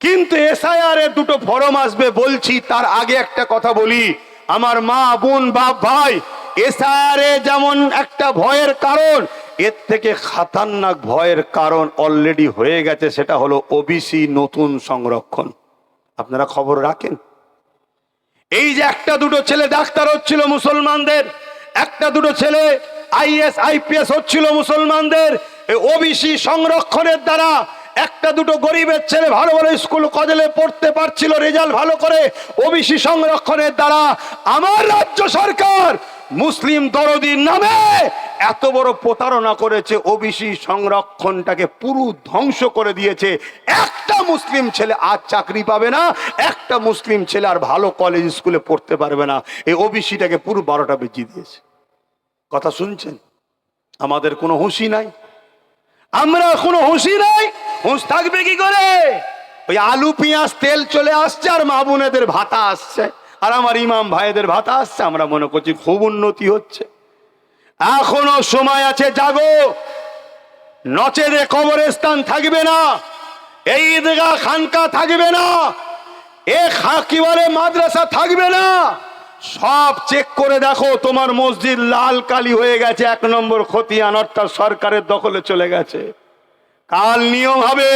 কিন্তু এসআইআর দুটো ফরম আসবে, বলছি, তার আগে একটা কথা বলি। আমার মা, বোন, বাপ, ভাই, এসআইআর যেমন একটা ভয়ের কারণ, এর থেকে খাতারনাক ভয়ের কারণ অলরেডি হয়ে গেছে, সেটা হলো ওবিসি নতুন সংরক্ষণ। আপনারা খবর রাখেন। এই যে একটা দুটো ছেলে ডাক্তার হচ্ছিল মুসলমানদের, একটা দুটো ছেলে আইএস আইপিএস হচ্ছিল মুসলমানদের ওবিসি সংরক্ষণের দ্বারা একটা দুটো গরিবের ছেলে ভালো ভালো স্কুল কলেজে পড়তে পারছিল, রেজাল্ট ভালো করে ওবিসি সংরক্ষণের দ্বারা আমার রাজ্য সরকার মুসলিম দরদির নামে এত বড় প্রতারণা করেছে, ওবিসি সংরক্ষণটাকে পুরো ধ্বংস করে দিয়েছে। একটা মুসলিম ছেলে আর চাকরি পাবে না, একটা মুসলিম ছেলে আর ভালো কলেজ স্কুলে পড়তে পারবে না। এই ওবিসিটাকে পুরো বারোটা বেজিয়ে দিয়েছে। কথা শুনছেন? আমাদের কোনো হুঁশি নাই। আমরা কোনো হুঁশি নাই। হুঁশ থাকবে কি করে? ওই আলু, পেঁয়াজ, তেল চলে আসছে আর মা বোনেদের ভাতা আসছে। আর আমার ইমাম ভাইদের ভাতা আসছে। আমরা মনে করছি খুব উন্নতি হচ্ছে। এখনও সময় আছে, জাগো। নচেদে কবরস্থান থাকবে না। এই ঈদগা খানকা থাকবে না। এ খা- বলে মাদ্রাসা থাকবে না। সব চেক করে দেখো, তোমার মসজিদ লাল কালি হয়ে গেছে, এক নম্বর খতিয়ান, অর্থাৎ সরকারের দখলে চলে গেছে। কাল নিয়ম হবে,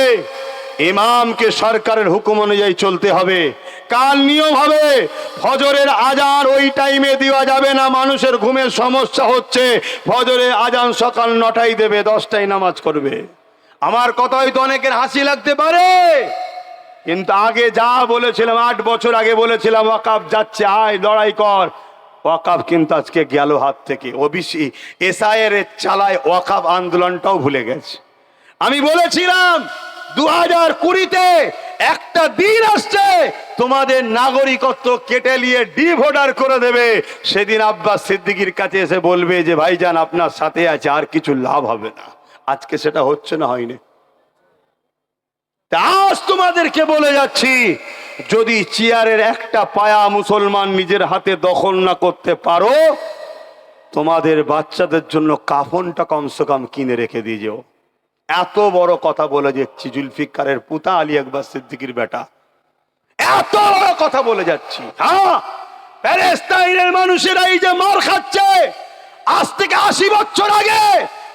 ইমামকে সরকারের হুকুম অনুযায়ী চলতে হবে। কাল নিয়ম হবে, ফজরের আজান ওই টাইমে দেওয়া যাবে না, মানুষের ঘুমের সমস্যা হচ্ছে। ফজরের আজান সকাল নটায় দেবে, দশটায় নামাজ করবে। আমার কথা হয়তো অনেকের হাসি লাগতে পারে। কিন্তু আগে যা বলেছিলাম, আট বছর আগে বলেছিলাম, ওয়াকাব যাচ্ছে, আয়, লড়াই কর। ওয়াকাব কিন্তু আজকে গেল হাত থেকে। ওবিসি, এসআইয়ের চালায় ওয়াকাব আন্দোলনটাও ভুলে গেছে। আমি বলেছিলাম দু হাজার কুড়িতে একটা দিন আসছে, তোমাদের নাগরিকত্ব কেটে নিয়ে ডি ভোটার করে দেবে। সেদিন আব্বাস সিদ্দিকির কাছে এসে বলবে যে, ভাইজান, আপনার সাথে আছে, আর কিছু লাভ হবে না। আজকে সেটা হচ্ছে না, হয়নি। আজ তোমাদেরকে বলে যাচ্ছি, যদি চেয়ারের একটা পায়া মুসলমান নিজের হাতে দখল না করতে পারো, তোমাদের বাচ্চাদের জন্য কাফনটা কমসে কম কিনে রেখে দিয়ে যেও। এত বড় কথা বলে যাচ্ছি, জুলফিকারের পুতা আলী আকবর সিদ্দিকির বেটা। এত বড় কথা বলে যাচ্ছি হ্যাঁ? প্যালেস্তাইনের মানুষেরা এই যে মার খাচ্ছে, আজ থেকে আশি বছর আগে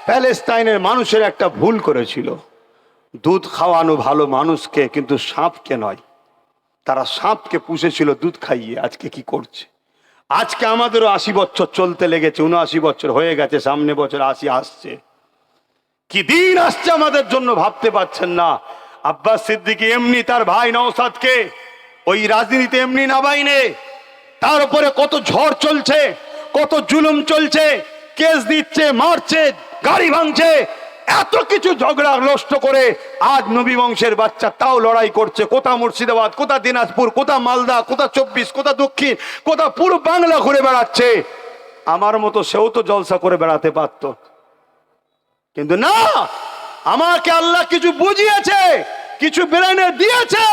প্যালেস্তাইনের মানুষের একটা ভুল করেছিল। দুধ খাওয়ানো ভালো মানুষকে, কিন্তু সাপকে নয়। তারা সাপকে পুষেছিল দুধ খাইয়ে, আজকে কি করছে? আজকে আমাদেরও আশি বছর চলতে লেগেছে, উনআশি বছর হয়ে গেছে, সামনে বছর আশি আসছে। কি দিন আসছে আমাদের জন্য ভাবতে পারছেন না। আব্বাস সিদ্দিকি এমনি তার ভাই নওসাদকে ওই রাজনীতিতে এমনি নাবাইনে তার উপরে কত ঝড় চলছে, কত জুলুম চলছে, কেস দিচ্ছে, মারছে, গাড়ি ভাঙছে এত কিছু ঝগড়া নষ্ট করে আজ নবী বংশের বাচ্চা তাও লড়াই করছে। কোথা মুর্শিদাবাদ, কোথা দিনাজপুর, কোথা মালদা, কোথা চব্বিশ, কোথা দক্ষিণ, কোথা পুরো বাংলা ঘুরে বেড়াচ্ছে। আমার মতো সেও তো জলসা করে বেড়াতে পারতো। কিন্তু না, আমাকে আল্লাহ কিছু বুঝিয়েছে, কিছু ব্রেনে দিয়েছে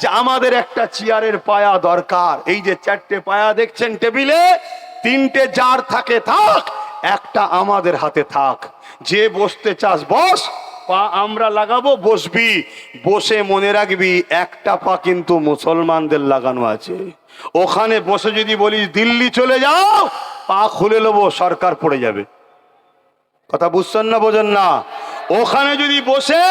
যে আমাদের একটা চেয়ারের পায়া দরকার। এই যে চারটে পায়া দেখছেন টেবিলে, তিনটে জার থাকে, থাক, একটা আমাদের হাতে থাক। যে বসতে চাস, বস। পা আমরা লাগাবো, বসবি। বসে মনে রাখবি, একটা পা কিন্তু মুসলমানদের লাগানো আছে। ওখানে বসে যদি বলিস, দিল্লি চলে যাও, পা খুলে নেব, সরকার পড়ে যাবে। কথা বুঝছেন না, বোঝেন না? ওখানে যদি বসে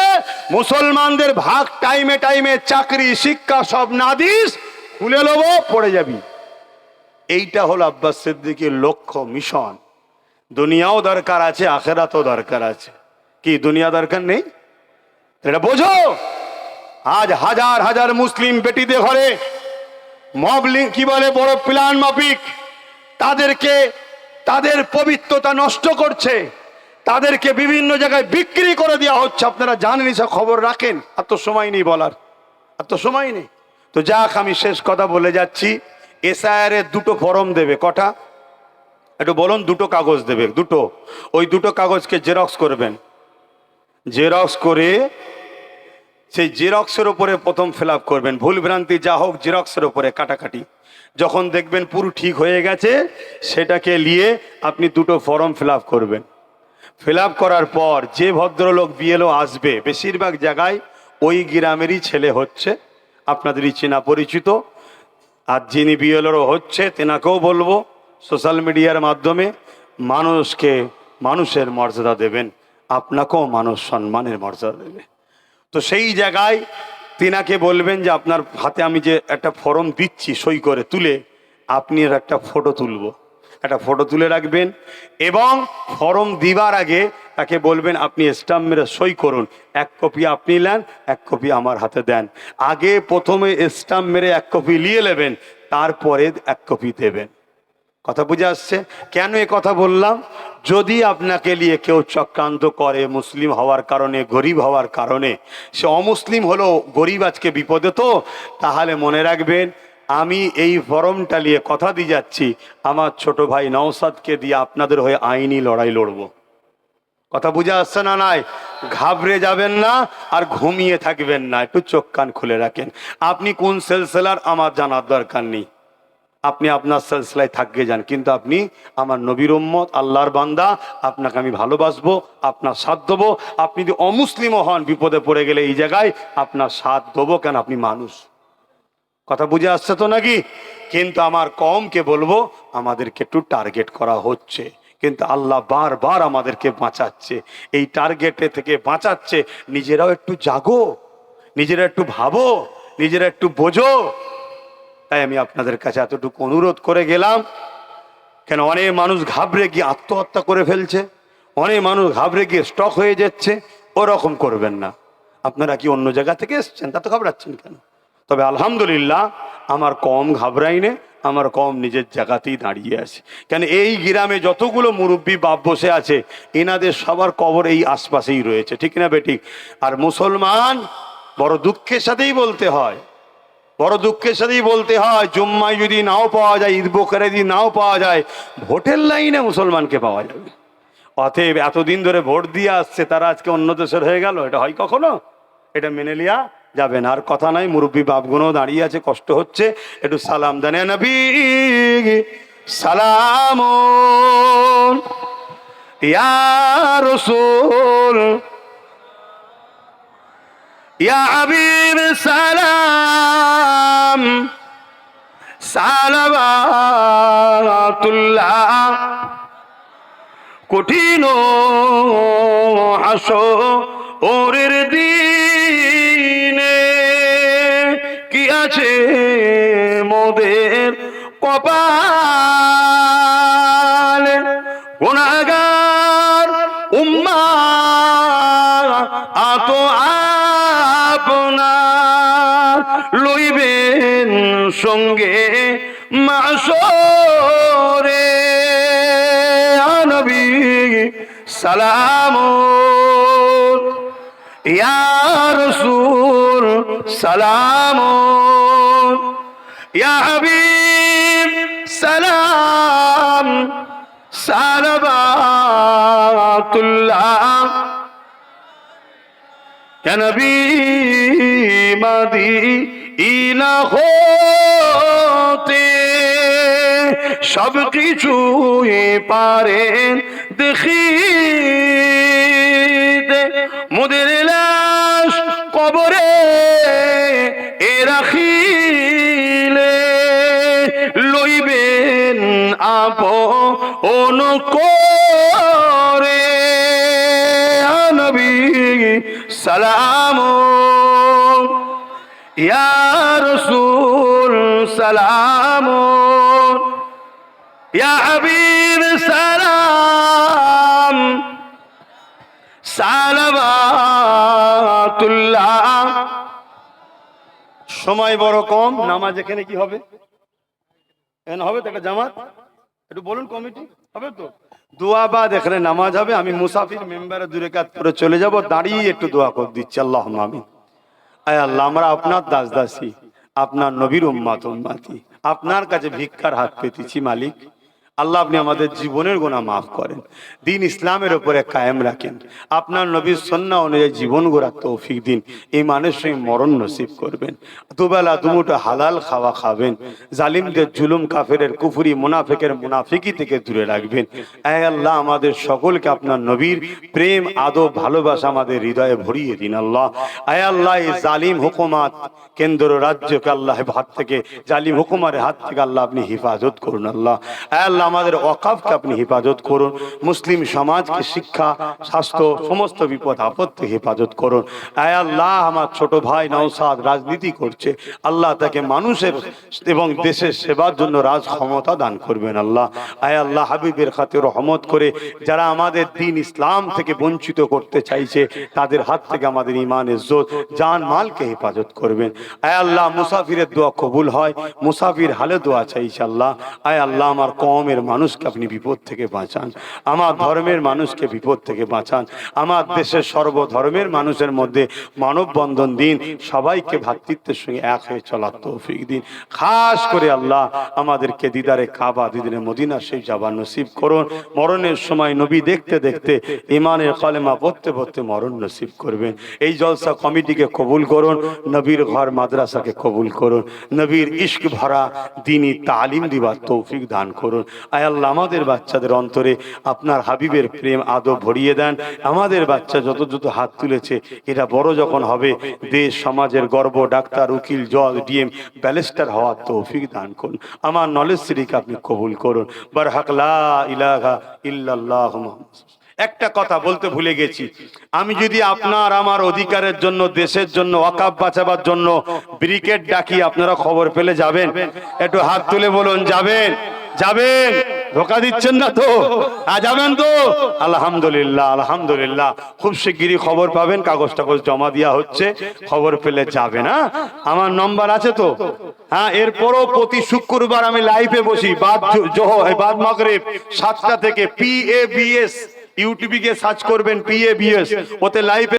মুসলমানদের ভাগ টাইমে টাইমে চাকরি, শিক্ষা সব না দিস, খুলে নেব, পড়ে যাবি। এইটা হলো আব্বাস সিদ্দিকের লক্ষ্য মিশন দুনিয়াও দরকার আছে, আখেরাতও দরকার আছে। কি, দুনিয়া দরকার নেই? এটা বোঝো! আজ হাজার হাজার মুসলিম বেটিদের ঘরে মবলিং কি বলে, বড় প্ল্যান মাফিক। তাদেরকে, তাদের পবিত্রতা নষ্ট করছে। তাদেরকে বিভিন্ন জায়গায় বিক্রি করে দেওয়া হচ্ছে। আপনারা জানেন সব খবর রাখেন। আর তো সময় নেই বলার। আর তো সময় নেই। তো যাক, আমি শেষ কথা বলে যাচ্ছি। এসআইআর এর দুটো ফরম দেবে। কটা? একটু বলুন, দুটো কাগজ দেবে, দুটো। ওই দুটো কাগজকে জেরক্স করবেন। জেরক্স করে সেই জেরক্সের ওপরে প্রথম ফিল করবেন। ভুল ভ্রান্তি যা হোক, জেরক্সের ওপরে কাটাকাটি। যখন দেখবেন পুরো ঠিক হয়ে গেছে, সেটাকে নিয়ে আপনি দুটো ফর্ম ফিল করবেন। ফিল করার পর যে ভদ্রলোক বিএলও আসবে, বেশিরভাগ জায়গায় ওই গ্রামেরই ছেলে হচ্ছে, আপনাদেরই চেনা পরিচিত। আর যিনি বিএলও হচ্ছে, তেনাকেও বলব সোশ্যাল মিডিয়ার মাধ্যমে মানুষকে মানুষের মর্যাদা দেবেন, আপনাকেও মানুষ সম্মানের মর্যাদা দেবে। তো সেই জায়গায় তিনাকে বলবেন যে, আপনার হাতে আমি যে একটা ফর্ম দিচ্ছি সই করে তুলে, আপনি একটা ফটো তুলব। একটা ফটো তুলে রাখবেন এবং ফর্ম দিবার আগে তাকে বলবেন, আপনি স্টাম্প মেরে সই করুন। এক কপি আপনি নেন, এক কপি আমার হাতে দেন। আগে প্রথমে স্টাম্প মেরে এক কপি নিয়ে নেবেন, তারপরে এক কপি দেবেন। কথা বুঝে আসছে? কেন এ কথা বললাম? যদি আপনাকে নিয়ে কেউ চক্রান্ত করে মুসলিম হওয়ার কারণে, গরিব হওয়ার কারণে, সে অমুসলিম হলো গরিব আজকে বিপদে তো, তাহলে মনে রাখবেন, আমি এই ফরমটা নিয়ে কথা দিয়ে যাচ্ছি। আমার ছোট ভাই নওসাদকে দিয়ে আপনাদের হয়ে আইনি লড়াই লড়ব। কথা বুঝে আসছে না নাই? ঘাবড়ে যাবেন না আর ঘুমিয়ে থাকবেন না। একটু চোখ কান খুলে রাখেন। আপনি কোন সেলসেলার আমার জানার দরকার নেই। আপনি আপনার সেলসেলায় থাকবে যান, কিন্তু আপনি আমার নবীর উম্মত, আল্লাহর বান্দা, আপনাকে আমি ভালোবাসবো, আপনার সাথ দেবো। আপনি যদি অমুসলিমও হন, বিপদে পড়ে গেলে এই জায়গায় আপনার সাথ দেবো কেন? আপনি মানুষ। কথা বুঝে আসছে তো নাকি? কিন্তু আমার কমকে বলব, আমাদেরকে একটু টার্গেট করা হচ্ছে। কিন্তু আল্লাহ বারবার আমাদেরকে বাঁচাচ্ছে। এই টার্গেটে থেকে বাঁচাচ্ছে। নিজেরাও একটু জাগো, নিজেরা একটু ভাবো, নিজেরা একটু বোঝো। তাই আমি আপনাদের কাছে এতটুকু অনুরোধ করে গেলাম, কেন অনেক মানুষ ঘাবড়ে গিয়ে আত্মহত্যা করে ফেলছে, অনেক মানুষ ঘাবড়ে গিয়ে স্টক হয়ে যাচ্ছে, ওরকম করবেন না। আপনারা কি অন্য জায়গা থেকে এসছেন? তা তো ঘাবড়াচ্ছেন কেন? তবে আলহামদুলিল্লাহ, আমার কম ঘাবড়াই নে, আমার কম নিজের জায়গাতেই দাঁড়িয়ে আছে। কেন এই গ্রামে যতগুলো মুরব্বী বাপ বসে আছে, এনাদের সবার কবর এই আশপাশেই রয়েছে, ঠিক না বেটি? আর মুসলমান বড় দুঃখের সাথেই বলতে হয় বড় দুঃখের সাথেই বলতে হয়, জুম্মায় যদি নাও পাওয়া যায়, ঈদ বকরে যদি নাও পাওয়া যায়, ভোটের লাইনে মুসলমানকে পাওয়া যাবে। অতএব এতদিন ধরে ভোট দিয়ে আসছে, তারা আজকে অন্য দেশের হয়ে গেল, এটা হয় কখনো? এটা মেনে লিয়া যাবেন আর কথা নাই, মুরব্বী বাপগুলো দাঁড়িয়ে আছে, কষ্ট হচ্ছে। একটু সালাম দানে নবী সালাম ইয়া রসুল ইয়া হাবিব সালাম। সালাবাতুল্লাহ কঠিন হাসো ওরের দিনে কি আছে মোদের কপাল? গুণাগার সঙ্গে মাসরে নবী সালাম। ইয়া রসুল সালাম। হাবিব সালাম। সালাবাতুল্লাহ নবী মাদি ইনা হতে সব কিছু পারেন দেখি মোদের লাশ কবরে এ রাখিলে লইবেন আপ করে। নবী সালাম। রসুল সালাম, ইয়া সালাম সালাবাতুল্লাহ সময় বড় কম, নামাজ এখানে কি হবে? এখানে হবে তো একটা জামাত? একটু বলুন কমিটি, হবে তো? দোয়া বাদ, এখানে নামাজ হবে, আমি মুসাফির মেম্বারে দূরে কাজ করে চলে যাব, দাঁড়িয়ে একটু দোয়া করে দিচ্ছি আল্লাহ আমি আয় আল্লাহ, আমরা আপনার দাস দাসী আপনার নবীর উম্মাত উম্মাতি, আপনার কাছে ভিক্ষার হাত পেতেছি মালিক। আল্লাহ আপনি আমাদের জীবনের গোনা মাফ করেন। দিন ইসলামের উপরে কায়েম রাখেন। আপনার নবীর সন্না অনুযায়ী জীবন গড়ার তৌফিক দিন। এই মানুষের মরণ নসিব করবেন। দুবেলা দুমুটো হালাল খাওয়া খাবেন। জালিমদের জুলুম, কাফেরের কুফুরি, মুনাফিকের মুনাফিকি থেকে দূরে রাখবেন। আয় আল্লাহ, আমাদের সকলকে আপনার নবীর প্রেম, আদব, ভালোবাসা আমাদের হৃদয়ে ভরিয়ে দিন আল্লাহ। আয় আল্লাহ, এই জালিম হুকুমাত কেন্দ্র রাজ্যকে আল্লাহ হাত থেকে, জালিম হুকুমারের হাত থেকে আল্লাহ আপনি হেফাজত করুন আল্লাহ। আল্লাহ আমাদের অকাফকে আপনি হেফাজত করুন। মুসলিম সমাজকে শিক্ষা, স্বাস্থ্য, সমস্ত বিপদ আপদ থেকে হেফাজত করুন। আয় আল্লাহ, আমার ছোট ভাই নওসাদ রাজনীতি করছে। আল্লাহ তাকে মানুষের এবং দেশের সেবার জন্য রাজ ক্ষমতা দান করবেন আল্লাহ। আয় আল্লাহ, হাবিবের খাতে রহমত করে যারা আমাদের দিন ইসলাম থেকে বঞ্চিত করতে চাইছে, তাদের হাত থেকে আমাদের ইমান ইজ্জত জান মালকে হেফাজত করবেন। আয় আল্লাহ, মুসাফিরের দোয়া কবুল হয়। মুসাফির হালে দোয়া চাইছে আল্লাহ। আয় আল্লাহ, আমার কমের মানুষকে আপনি বিপদ থেকে বাঁচান। আমার ধর্মের মানুষকে বিপদ থেকে বাঁচান। আমার দেশের সর্বধর্মের মানুষের মধ্যে মানববন্ধন দিন। সবাইকে ভ্রাতৃত্বের সঙ্গে এক হয়ে চলার তৌফিক দিন। খাস করে আল্লাহ আমাদেরকে দিদারে কাবা দিদিনে মদিনা সেই যাবার নসিব করুন। মরণের সময় নবী দেখতে দেখতে ইমানের কলেমা পড়তে পড়তে মরণ নসিব করবেন। এই জলসা কমিটিকে কবুল করুন। নবীর ঘর মাদ্রাসাকে কবুল করুন। নবীর ইস্ক ভরা দিনী তালিম দিবার তৌফিক দান করুন। আয় আল্লাহ, আমাদের বাচ্চাদের অন্তরে আপনার হাবিবের প্রেম আদব ভরিয়ে দেন। আমাদের বাচ্চা যত যত হাত তুলেছে, এটা বড় যখন হবে, দেশ, সমাজের গর্ব, ডাক্তার, উকিল, জজ, ডিএম, ব্যালেস্টার হওয়ার তৌফিক দান করুন। আমার নলেজ শ্রীকে আপনি কবুল করুন। বারহাক লা ইলাহা ইল্লাল্লাহ একটা কথা বলতে ভুলে গেছি। আমি যদি আপনার, আমার অধিকারের জন্য, দেশের জন্য অকাপ বাঁচাবার জন্য ব্রিকেট ডাকি, আপনারা খবর পেলে যাবেন? একটু হাত তুলে বলুন, যাবেন? যাবেন। ধোকা দিচ্ছেন না তো? হ্যাঁ যাবেন তো? আলহামদুলিল্লাহ আলহামদুলিল্লাহ। খুব শিগগিরই খবর পাবেন, কাগজ টাগজ জমা দেওয়া হচ্ছে। খবর পেলে যাবে না আমার নম্বর আছে তো? হ্যাঁ এরপরও প্রতি শুক্রবার আমি লাইভে বসি, বাদ জোহ বাদ মাগরিব, সাতটা থেকে পি এ বি এস ইউটিউবে সার্চ করবেন পি এ বি এস ওতে লাইভে